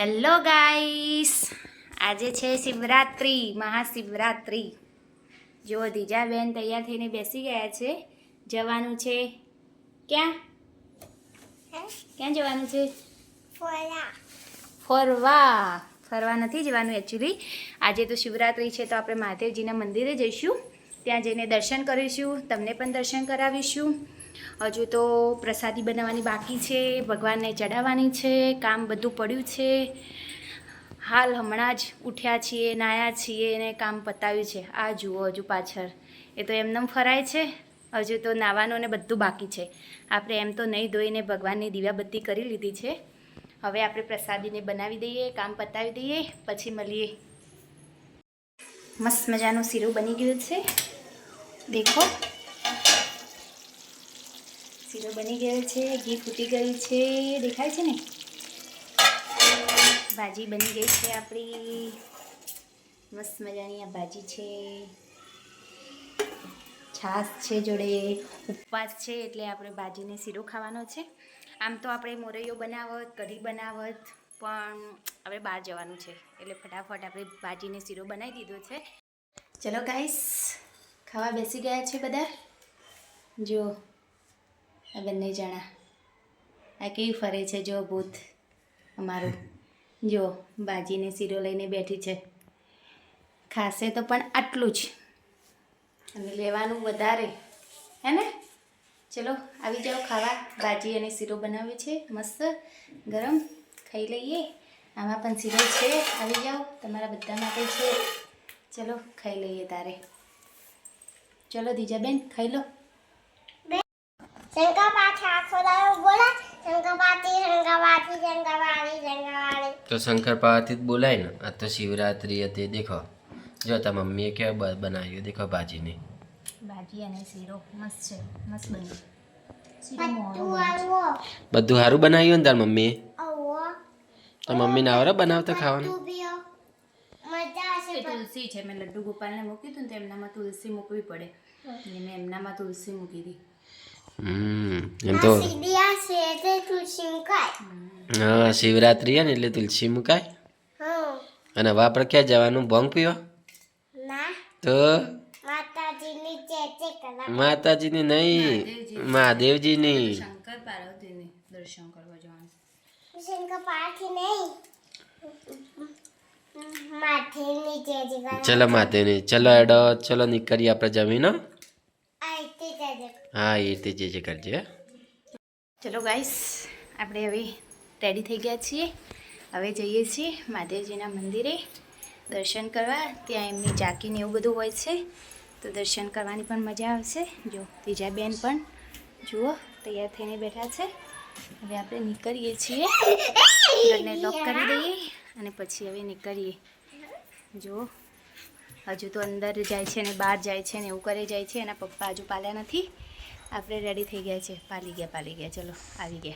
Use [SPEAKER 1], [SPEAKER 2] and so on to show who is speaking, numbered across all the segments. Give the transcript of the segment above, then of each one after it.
[SPEAKER 1] Hello guys. આજે છે શિવરાત્રિ મહાશિવરાત્રિ. જો ધીજાબેન તૈયાર થઈને બેસી ગયા છે. જવાનું છે ક્યાં? ક્યાં જવાનું છે? ફરવા. ફરવા. નથી જવાનું એકચ્યુઅલી આજે તો શિવરાત્રિ છે તો આપણે મહાદેવજીના મંદિરે જઈશું. ત્યાં જઈને દર્શન કરીશું. તમને પણ દર્શન કરાવીશું. હજુ તો પ્રસાદી બનાવવાની બાકી છે, ભગવાનને ચડાવવાની છે, કામ બધું પડ્યું છે. હાલ હમણાં જ ઉઠ્યા છીએ નાયા છીએ અને કામ પતાવ્યું છે. આ જુઓ હજુ પાછળ. એ તો એમનેમ ફરાય છે. હજુ તો નાવાનું ને બધું બાકી છે. આપણે એમ તો નહીં ધોઈને ભગવાનની દીવાબત્તી કરી લીધી છે. હવે આપણે પ્રસાદીને બનાવી દઈએ, કામ પતાવી દઈએ, પછી મળીએ. મસ્ત મજાનું શીરું બની ગયું છે. દેખો. શીરો બની ગયો છે, ઘી ફૂટી ગયું છે, દેખાય છે ને? ભાજી બની ગઈ છે આપણી. મસ્ત મજાની આ ભાજી છે. છાશ છે જોડે, ઉપવાસ છે એટલે આપણે ભાજીને શીરો ખાવાનો છે. આમ તો આપણે મોરૈયો બનાવત, કઢી બનાવત, પણ આપણે બહાર જવાનું છે. એટલે ફટાફટ આપણે ભાજીને શીરો બનાવી દીધો છે. ચલો ગાઈસ ખાવા બેસી ગયા છે બધા. જો આ બંને જણા. આ કેવી ફરે છે જો ભૂત અમારું. જો બાજીને શીરો લઈને બેઠી છે. ખાશે તો પણ આટલું જ. અને લેવાનું વધારે. હે ને? ચલો, આવી જાઓ ખાવા. ભાજી અને શીરો બનાવ્યો છે. મસ્ત ગરમ. ખાઈ લઈએ. આમાં પણ શીરો છે. આવી જાઓ. તમારા બધા માટે છે. ચલો, ખાઈ લઈએ તારે. ચલો, દીજાબેન, ખાઈ લો.
[SPEAKER 2] તો શંકર પાર્વતી જ બોલાય ને. આ તો શિવરાત્રી હતી દેખો. જો તા મમ્મીએ કેવા બ- બનાવ્યું? દેખો ભાજીની.
[SPEAKER 1] ભાજી અને શીરો. મસ્ત છે. મસ્ત બન્યું
[SPEAKER 2] બધું સારું બનાવ્યું ને તાર મમ્મીએ?
[SPEAKER 3] તો
[SPEAKER 2] તો મમ્મીને આવડે બનાવતા ખાવાનું?
[SPEAKER 3] તું પીઓ મજા આવશે
[SPEAKER 1] એ તુલસી છે. મેં લડ્ડુ ગોપાલને મૂકી હતું ને તો એમનામાં તુલસી મૂકવી પડે. મેં એમનામાં તુલસી મૂકી હતી
[SPEAKER 2] એમ તો હા શિવરાત્રી હે ને એટલે તુલસી મુકાય અને વાપર ક્યાં જવાનું? ભોંગ પીવા? તો?
[SPEAKER 3] માતાજીની ચેચે કલા.
[SPEAKER 2] માતાજીની નહીં. મહાદેવજીની.
[SPEAKER 1] દર્શન કરવા જવાનું.
[SPEAKER 2] ચલો માતેની ચલો એડો ચલો નીકળીએ આપણે જમીનો હા, એ રીતે જે જે કરજે.
[SPEAKER 1] ચલો ગાઈસ આપણે હવે રેડી થઈ ગયા છીએ. હવે જઈએ છીએ મહાદેવજીના મંદિરે દર્શન કરવા. ત્યાં એમની ઝાંકીને એવું બધું હોય છે. તો દર્શન કરવાની પણ મજા આવશે. જો, ત્રીજા બેન પણ જુઓ, તૈયાર થઈને બેઠા છે. હવે આપણે નીકળીએ છીએ. ઘરને લોક કરી દઈએ અને પછી હવે નીકળીએ. જુઓ હજુ તો અંદર જાય છે ને બહાર જાય છે ને એવું કરે જાય છે. એના પપ્પા હજુ પાલ્યા નથી. આપણે રેડી થઈ ગયા છે. પાલી ગયા પાલી ગયા. ચલો, આવી ગયા.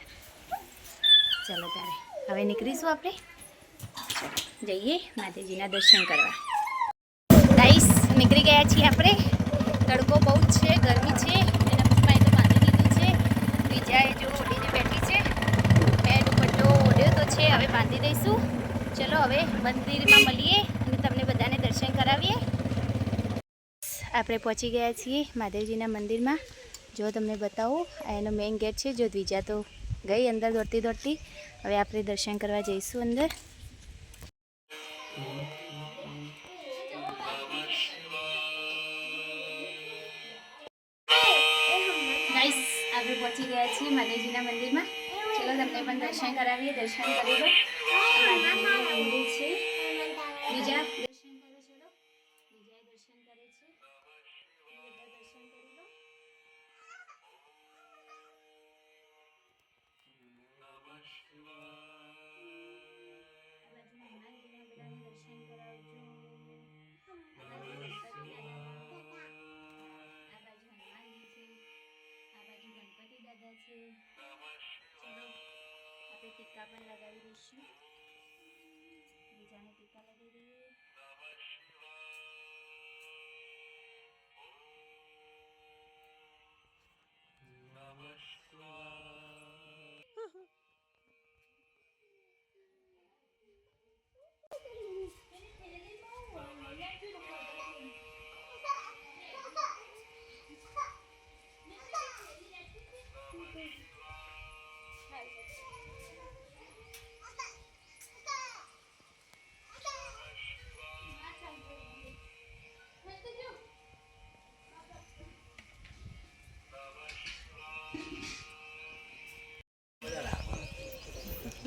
[SPEAKER 1] ચલો ત્યારે. હવે નીકળીશું આપણે. જઈએ માતાજીના દર્શન કરવા. ગાઈસ નીકળી ગયા છીએ આપણે. તડકો બહુ જ છે, ગરમી છે. એના પપ્પાએ તો બાંધી દીધું છે. બીજાએ જો ઓડીને બેઠી છે. બે દુપટ્ટો ઓડ્યો તો છે, હવે બાંધી દઈશું. ચલો હવે મંદિરમાં મળીએ અને તમને બધાને દર્શન કરાવીએ. આપણે પહોંચી ગયા છીએ મહાદેવજીના મંદિરમાં. જો તમને બતાવું આ એનો મેઇન ગેટ છે જો દ્વિજા તો ગઈ અંદર દોડતી દોડતી. હવે આપણે દર્શન કરવા જઈશું અંદર. ગાઈસ આપણે પહોંચી ગયા છીએ માતાજીના મંદિરમાં. ચલો તમને પણ દર્શન કરાવીએ દર્શન કરી લો. આ મંદિર છે બીજા દર્શન કરો ચલો. બીજાએ દર્શન કરે છે. દર્શન કરી લો. દાદા છે. ચલો આપણે ટીકા પણ લગાવી દઈશું.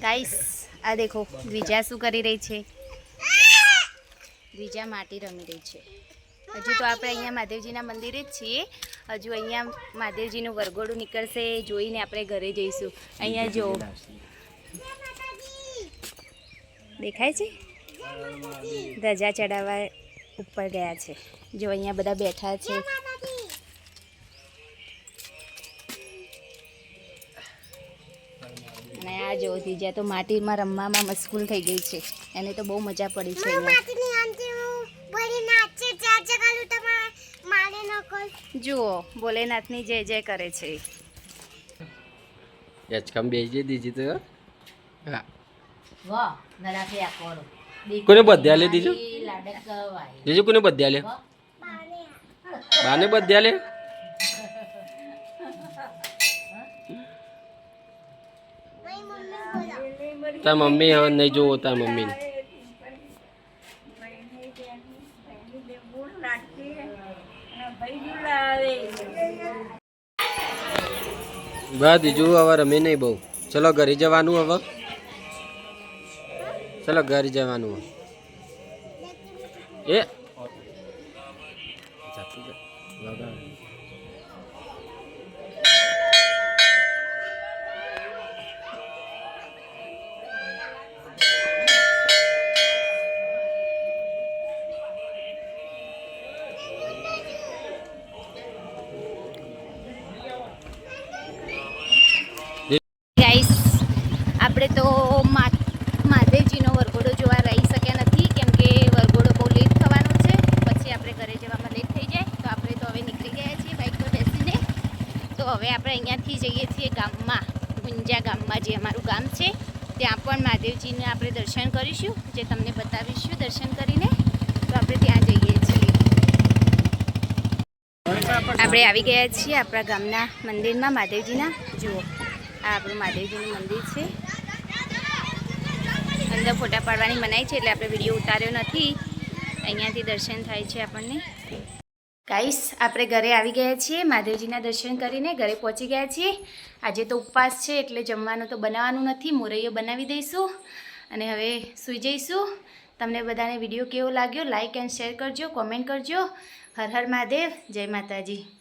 [SPEAKER 1] ગાઈસ, આ દેખો, દ્વિજા શું કરી રહી છે? દ્વિજા માટી રમી રહી છે. હજુ તો આપણે અહીંયા મહાદેવજીના મંદિરે જ છીએ. હજુ અહીંયા મહાદેવજીનું વરઘોડું નીકળશે, જોઈને આપણે ઘરે જઈશું. અહીંયા જો. દેખાય છે? ધજા ચડાવવા ઉપર ગયા છે. જો અહીંયા બધા બેઠા છે. અને આ જો ધીજા તો માટીમાં રમવામાં મશગુલ થઈ ગઈ છે. એને તો બહુ મજા પડી છે જુઓ ભોલેનાથની જય જય કરે છે.
[SPEAKER 2] યચકમ બેસી દીધી તો હા?
[SPEAKER 4] વાહ નરાકે આ કોરો
[SPEAKER 2] કોને બધ્યા લે દીજો? દીજો કોને બધ્યા લે બાને. બધ્યા લે તાર મમ્મી, હવે નહીં જોવો તાર મમ્મીને. બસ બીજું હવે રમી નહીં બહુ. ચલો ઘરે જવાનું હવે. ચલો ઘરે જવાનું. એ.
[SPEAKER 1] હવે આપણે અહીંયાથી જઈએ છીએ ગામમાં, ગુંજા ગામમાં જે અમારું ગામ છે, ત્યાં પણ મહાદેવજીને આપણે દર્શન કરીશું, જે તમને બતાવીશું દર્શન કરીને, તો આપણે ત્યાં જઈએ છીએ. આપણે આવી ગયા છીએ આપણા ગામના મંદિરમાં મહાદેવજીના. જુઓ, આ આપણું મહાદેવજીનું મંદિર છે. અંદર ફોટા પાડવાની મનાઈ છે, એટલે આપણે વીડિયો ઉતાર્યો નથી. અહીંયાથી દર્શન થાય છે આપણને. ગાઈસ, આપણે ઘરે આવી ગયા છીએ, મહાદેવજીના દર્શન કરીને ઘરે પહોંચી ગયા છીએ. આજે તો ઉપવાસ છે, એટલે જમવાનું તો બનાવવાનું નથી, મોરૈયો બનાવી દઈશું અને હવે સૂઈ જઈશું. તમને બધાને વીડિયો કેવો લાગ્યો લાઇક એન્ડ શેર કરજો, કોમેન્ટ કરજો. હર હર મહાદેવ, જય માતાજી.